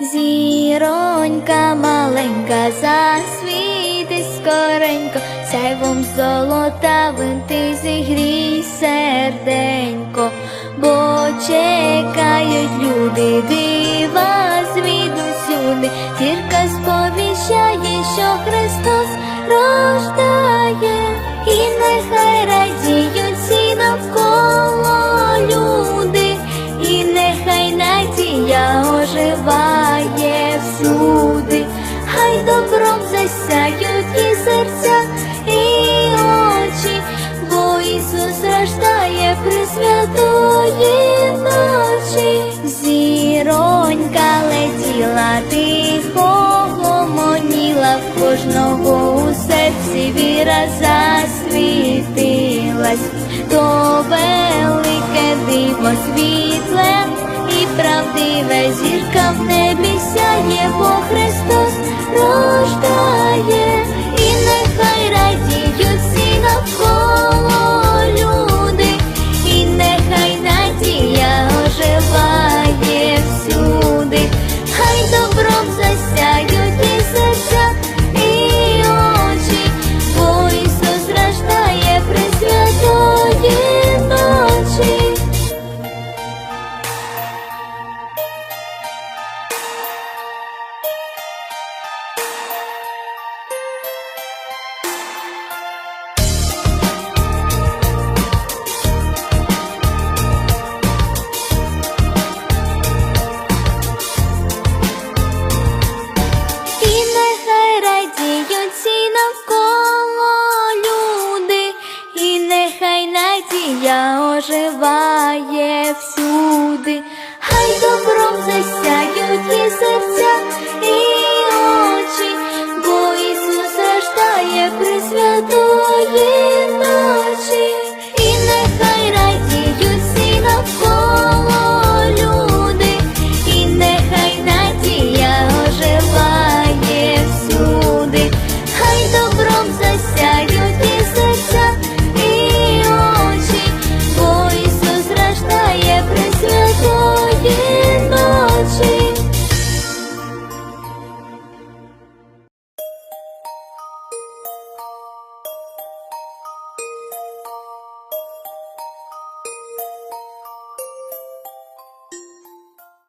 Зіронька маленька засвітить скоренько, сяйвом золотавим ти зігрій серденько, бо чекають люди дива звідусюди, зірка сповіщає, що Христос рождає, і нехай тихо, гомоніла в кожного у серці віра засвітилась, то велике диво світле і правдиве зірка в небі сяє, бо Христос рождає, надія оживає всюди, хай добром засяють